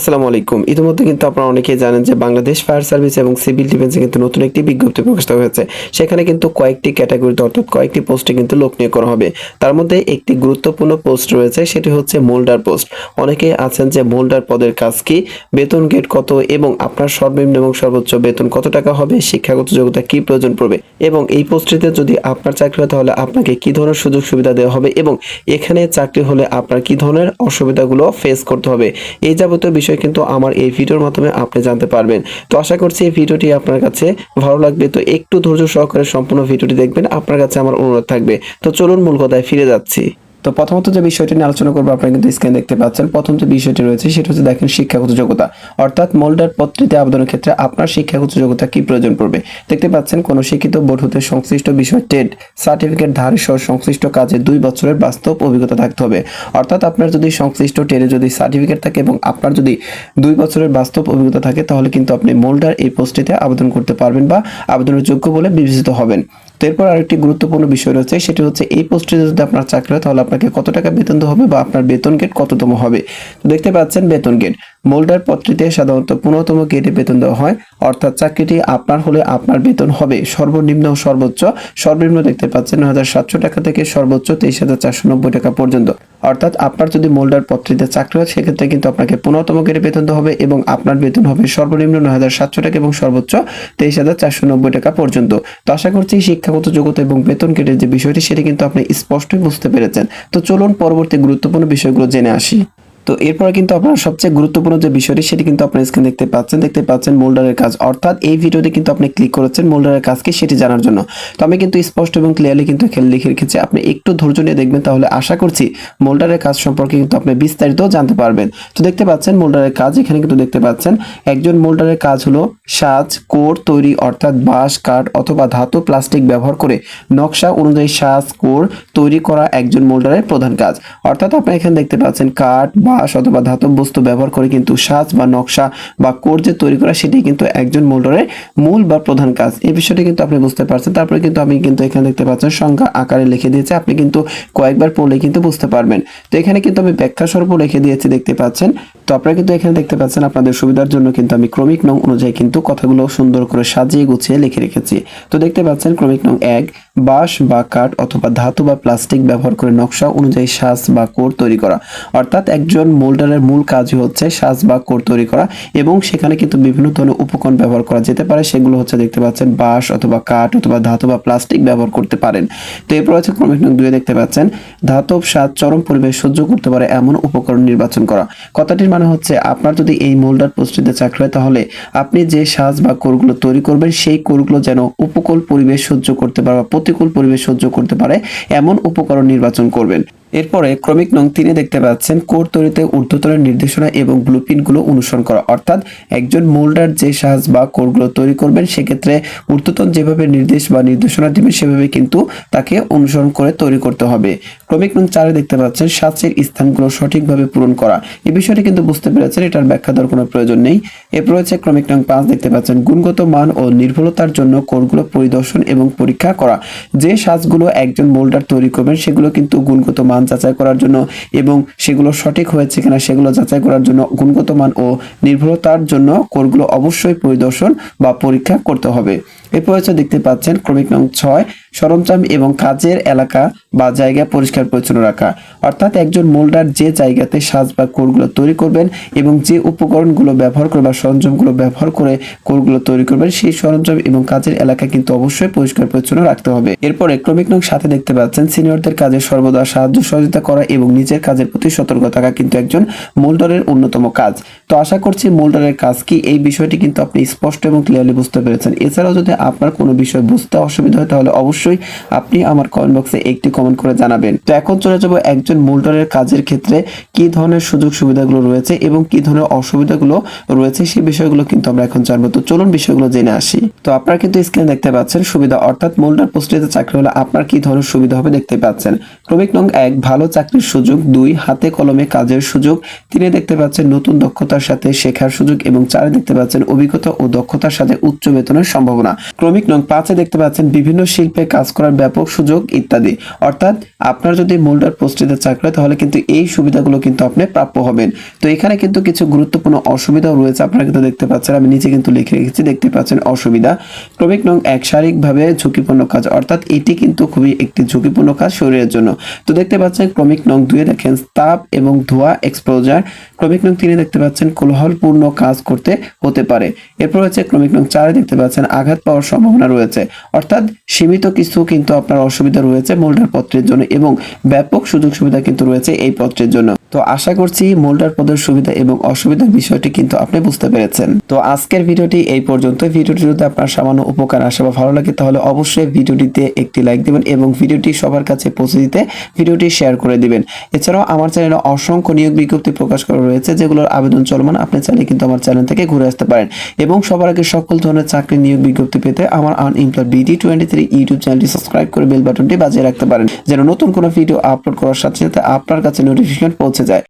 আসসালামু আলাইকুম। ইতিমধ্যে কিন্তু আপনারা অনেকেই জানেন যে বাংলাদেশ ফায়ার সার্ভিস এবং সিভিল ডিফেন্সে কিন্তু নতুন একটি বিজ্ঞপ্তি প্রকাশিত হয়েছে। সেখানে কিন্তু কয়েকটি ক্যাটাগরিতে অর্থাৎ কয়েকটি পোস্টে কিন্তু লোক নিয়োগ করা হবে। তার মধ্যে একটি গুরুত্বপূর্ণ পোস্ট রয়েছে, সেটি হচ্ছে মোল্ডার পোস্ট। অনেকে আছেন যে মোল্ডার পদের কাজ কি, বেতন গেট কত এবং আপনার সর্বনিম্ন এবং সর্বোচ্চ বেতন কত টাকা হবে, শিক্ষাগত যোগ্যতা কি প্রয়োজন পড়বে এবং এই পোস্টটিতে যদি আপনার চাকরি হয় তাহলে আপনাকে কি ধরনের সুযোগ সুবিধা দেওয়া হবে এবং এখানে চাকরি হলে আপনার কি ধরনের অসুবিধাগুলো ফেস করতে হবে। এই যাবতীয় বিষয় কিন্তু আমার এই ভিডিওর মাধ্যমে আপনি জানতে পারবেন। তো আশা করছি এই ভিডিওটি আপনার কাছে ভালো লাগবে। তো একটু ধৈর্য সহকারে সম্পূর্ণ ভিডিওটি দেখবেন। আপনার কাছে আমার অনুরোধ থাকবে। তো চলুন মূল কথায় ফিরে যাচ্ছি। তো প্রথমত যে বিষয়টি নিয়ে আলোচনা করব, আপনারা কিন্তু স্ক্রিন দেখতে পাচ্ছেন। প্রথম যে বিষয়টি রয়েছে, সেটা হচ্ছে দেখেন শিক্ষাগত যোগ্যতা। অর্থাৎ মোল্ডার পত্রিতে আবেদনের ক্ষেত্রে আপনার শিক্ষাগত যোগ্যতা কি প্রয়োজন পড়বে? দেখতে পাচ্ছেন, কোনো শিক্ষিত বোর্ড হতে সংশ্লিষ্ট বিষয় টেট সার্টিফিকেট ধারী সহ সংশ্লিষ্ট কাজে দুই বছরের বাস্তব অভিজ্ঞতা থাকতে হবে। অর্থাৎ আপনার যদি সংশ্লিষ্ট টেটে যদি সার্টিফিকেট থাকে এবং আপনার যদি দুই বছরের বাস্তব অভিজ্ঞতা থাকে, তাহলে কিন্তু আপনি মোল্ডার এই পোস্টটিতে আবেদন করতে পারবেন বা আবেদনের যোগ্য বলে বিবেচিত হবেন। তো এরপর আরেকটি গুরুত্বপূর্ণ বিষয় রয়েছে, সেটি হচ্ছে এই পোস্টে যদি আপনার চাকরি হয়, তাহলে আপনাকে কত টাকা বেতন হবে বা আপনার বেতন গেট কততম হবে? তো দেখতে পাচ্ছেন বেতন গেট মোল্ডার পত্রিতে সাধারণত পনেরোতম গেটে বেতন দেওয়া হয়, অর্থাৎ চাকরিটি আপনার হলে আপনার বেতন হবে। সর্বনিম্ন সর্বোচ্চ, সর্বনিম্ন দেখতে পাচ্ছেন নয় হাজার সাতশো টাকা থেকে সর্বোচ্চ তেইশ হাজার চারশো নব্বই টাকা পর্যন্ত। অর্থাৎ আপনার যদি মোল্ডার পত্রিতে চাকরি হয়, সেক্ষেত্রে কিন্তু আপনাকে পনেরোতম গেটে বেতন হবে এবং আপনার বেতন হবে সর্বনিম্ন নয় হাজার সাতশো টাকা এবং সর্বোচ্চ তেইশ হাজার চারশো নব্বই টাকা পর্যন্ত। তো আশা করছি শিক্ষাগত যোগ্যতা এবং বেতন কেটে যে বিষয়টি, সেটি কিন্তু আপনি স্পষ্টই বুঝতে পেরেছেন। তো চলুন পরবর্তী গুরুত্বপূর্ণ বিষয়গুলো জেনে আসি। তো এরপরে কিন্তু আপনার সবচেয়ে গুরুত্বপূর্ণ যে বিষয়টি, সেটি কিন্তু আপনার স্ক্রিন দেখতে পাচ্ছেন। দেখতে পাচ্ছেন মোল্ডারের কাজ। অর্থাৎ এই ভিডিওতে কিন্তু আপনি ক্লিক করেছেন মোল্ডারের কাজ কি সেটি জানার জন্য। তো আমি কিন্তু স্পষ্ট এবং ক্লিয়ারলি কিন্তু এখানে লিখে রেখেছি। আপনি একটু ধৈর্য নিয়ে দেখবেন তাহলে আশা করছি মোল্ডারের কাজ সম্পর্কে কিন্তু আপনি বিস্তারিত জানতে পারবেন। তো দেখতে পাচ্ছেন মোল্ডারের কাজ, এখানে কিন্তু দেখতে পাচ্ছেন, একজন মোল্ডারের কাজ হলো সাজ, কোর তৈরি, অর্থাৎ বাঁশ, কাঠ অথবা ধাতু প্লাস্টিক ব্যবহার করে নকশা অনুযায়ী সাজ, কোর তৈরি করা একজন মোল্ডারের প্রধান কাজ। অর্থাৎ আপনি এখানে দেখতে পাচ্ছেন কাঠ বাঁশ অথবা ধাতব বস্তু ব্যবহার করে কিন্তু সাজ বা নকশা বা কোর যে তৈরি করা সেটি কিন্তু একজন মোল্ডারের মূল বা প্রধান কাজ। এই বিষয়টি কিন্তু আপনি বুঝতে পারছেন। তারপরে কিন্তু আমি কিন্তু এখানে দেখতে পাচ্ছেন সংখ্যা আকারে লিখে দিয়েছি। আপনি কিন্তু কয়েকবার পড়লে কিন্তু বুঝতে পারবেন। তো এখানে কিন্তু আমি ব্যাখ্যা স্বরূপ লিখে দিয়েছি দেখতে পাচ্ছেন। তো আপনারা কিন্তু এখানে দেখতে পাচ্ছেন, আপনাদের সুবিধার জন্য কিন্তু আমি ক্রমিক নং অনুযায়ী কিন্তু কথাগুলো সুন্দর করে সাজিয়ে গুছিয়ে লিখে রেখেছি। তো দেখতে পাচ্ছেন, ক্রমিক নং এক, বাঁশ বা কাঠ অথবা ধাতু বা প্লাস্টিক ব্যবহার করে নকশা অনুযায়ী সাজ বা কোর তৈরি করা। অর্থাৎ একজন মোল্ডারের মূল কাজই হচ্ছে সাজ বা কোর তৈরি করা এবং সেখানে কিন্তু বিভিন্ন ধরনের উপকরণ ব্যবহার করা যেতে পারে। সেগুলো হচ্ছে দেখতে পাচ্ছেন বাঁশ অথবা কাঠ অথবা ধাতু বা প্লাস্টিক ব্যবহার করতে পারেন। তো এরপর হচ্ছে ক্রমিক নং দুয়ে দেখতে পাচ্ছেন, ধাতব স্বাদ চরম পরিবেশ সহ্য করতে পারে এমন উপকরণ নির্বাচন করা। কথাটির মানে হচ্ছে আপনার যদি এই মোল্ডার পোস্টটিতে চাকরি হয় তাহলে আপনি যে সাজ বা কোরগুলো তৈরি করবেন সেই কোরগুলো যেন উপকূল পরিবেশ সহ্য করতে পারে বা প্রতিকূল পরিবেশ সহ্য করতে পারে এমন উপকরণ নির্বাচন করবেন। এরপরে ক্রমিক নং তিনে দেখতে পাচ্ছেন কোর তৈরিতে ঊর্ধ্বতনের নির্দেশনা এবং ব্লুপ্রিন্টগুলো অনুসরণ করা। অর্থাৎ একজন মোল্ডার যে সাজ বা কোরগুলো তৈরি করবেন, সেক্ষেত্রে ঊর্ধ্বতন যেভাবে নির্দেশ বা নির্দেশনা দিবে, সেভাবে কিন্তু তাকে অনুসরণ করে তৈরি করতে হবে। ক্রমিক নং চারে দেখতে পাচ্ছেন সাজের স্থানগুলো সঠিকভাবে পূরণ করা। এই বিষয়টি কিন্তু বুঝতে পেরেছেন, এটার ব্যাখ্যা দেওয়ার কোনো প্রয়োজন নেই। এরপর রয়েছে ক্রমিক নং পাঁচ, দেখতে পাচ্ছেন গুণগত মান ও নির্ভুলতার জন্য কোরগুলো পরিদর্শন এবং পরীক্ষা করা। যে সাজগুলো একজন মোল্ডার তৈরি করবেন, সেগুলো কিন্তু গুণগত মান মান যাচাই করার জন্য এবং সেগুলো সঠিক হয়েছে কিনা সেগুলো যাচাই করার জন্য গুণগত মান ও নির্ভরতার জন্য কোরগুলো অবশ্যই পরিদর্শন বা পরীক্ষা করতে হবে। এরপর হচ্ছে দেখতে পাচ্ছেন ক্রমিক নং ছয়, সরঞ্জাম এবং কাজের এলাকা বা জায়গা পরিষ্কার পরিচ্ছন্ন রাখা। অর্থাৎ একজন মোল্ডার যে জায়গাতে সাজ বা কোরগুলো তৈরি করবেন এবং যে উপকরণগুলো ব্যবহার করে বা সরঞ্জামগুলো ব্যবহার করে কোরগুলো তৈরি করবেন, সেই সরঞ্জাম এবং কাজের এলাকা কিন্তু অবশ্যই পরিষ্কার পরিচ্ছন্ন রাখতে হবে। এরপরে ক্রমিক নং সাথে দেখতে পাচ্ছেন, সিনিয়রদের কাজে সর্বদা সাহায্য সহযোগিতা করা এবং নিজের কাজের প্রতি সতর্ক থাকা কিন্তু একজন মোল্ডারের অন্যতম কাজ। তো আশা করছি মোল্ডারের কাজ কি? এই বিষয়টি কিন্তু আপনি স্পষ্ট এবং ক্লিয়ারলি বুঝতে পেরেছেন। এছাড়াও যদি আপনার কোনো বিষয় বুঝতে অসুবিধা হয়, তাহলে অবশ্যই আপনি আমার কমেন্ট বক্সে একটি কমেন্ট করে জানাবেন। তো এখন চলে যাব একজন মোল্ডারের কাজের ক্ষেত্রে কি ধরনের সুযোগ সুবিধাগুলো রয়েছে এবং কি ধরনের অসুবিধাগুলো রয়েছে সেই বিষয়গুলো কিন্তু আমরা এখন জানব। তো চলুন বিষয়গুলো জেনে আসি। তো আপনারা কিন্তু স্ক্রিনে দেখতে পাচ্ছেন সুবিধা অর্থাৎ মোল্ডার পোস্টিতে চাকরি হলে আপনার কি ধরনের সুবিধা হবে দেখতে পাচ্ছেন। ক্রমিক নং এক, ভালো চাকরির সুযোগ। দুই, হাতে কলমে কাজের সুযোগ। তিনে দেখতে পাচ্ছেন নতুন দক্ষতার সাথে শেখার সুযোগ এবং চারে দেখতে পাচ্ছেন অভিজ্ঞতা ও দক্ষতার সাথে উচ্চ বেতনের সম্ভাবনা। ক্রমিক নং পাঁচে দেখতে পাচ্ছেন বিভিন্ন শিল্পে কাজ করার ব্যাপক সুযোগ ইত্যাদি। অর্থাৎ আপনার যদি মোল্ডার পোস্টিতে চাকরি তাহলে কিন্তু এই সুবিধাগুলো কিন্তু আপনি প্রাপ্য হবেন। তো এখানে কিন্তু কিছু গুরুত্বপূর্ণ অসুবিধাও রয়েছে আপনারা কিন্তু দেখতে পাচ্ছেন। আমি নিচে কিন্তু লিখে রেখেছি, দেখতে পাচ্ছেন অসুবিধা। ক্রমিক নং এক, শারীরিকভাবে ঝুঁকিপূর্ণ কাজ। অর্থাৎ এটি কিন্তু খুবই একটি ঝুঁকিপূর্ণ কাজ শরীরের জন্য। তো দেখতে পাচ্ছেন ক্রমিক নং দুয়ে দেখেন, তাপ এবং ধোঁয়া এক্সপোজার ক্রমিক নং তিনে দেখতে পাচ্ছেন কোলাহলপূর্ণ কাজ করতে হতে পারে। এরপর হচ্ছে ক্রমিক নং চারে দেখতে পাচ্ছেন আঘাত পাওয়ার সম্ভাবনা রয়েছে। অর্থাৎ সীমিত কিছু কিন্তু আপনার অসুবিধা রয়েছে মোল্ডার পত্রের জন্য এবং ব্যাপক সুযোগ সুবিধা কিন্তু রয়েছে এই পত্রের জন্য। তো আশা করছি মোল্ডার পদের সুবিধা এবং অসুবিধার বিষয়টি কিন্তু আপনি বুঝতে পেরেছেন। তো আজকের ভিডিওটি এই পর্যন্ত। ভিডিওটি যদি আপনার সামান্য উপকার আসে বা ভালো লাগে, তাহলে অবশ্যই ভিডিওটিতে একটি লাইক দিবেন এবং ভিডিওটি সবার কাছে পৌঁছে দিতে ভিডিওটি শেয়ার করে দিবেন। এছাড়াও আমার চ্যানেলে অসংখ্য নিয়োগ বিজ্ঞপ্তি প্রকাশ করা রয়েছে, যেগুলোর আবেদন চলমান। আপনি চাইলে কিন্তু আমার চ্যানেল থেকে ঘুরে আসতে পারেন। এবং সবার আগে সকল ধরনের চাকরি নিয়োগ বিজ্ঞপ্তি পেতে আমার unemployed BD twenty three YouTube চ্যানেলটি সাবস্ক্রাইব করে বেল বাটনটি বাজিয়ে রাখতে পারেন। যেন নতুন কোনো ভিডিও আপলোড করার সাথে সাথে আপনার কাছে নোটিফিকেশন পৌঁছে 现在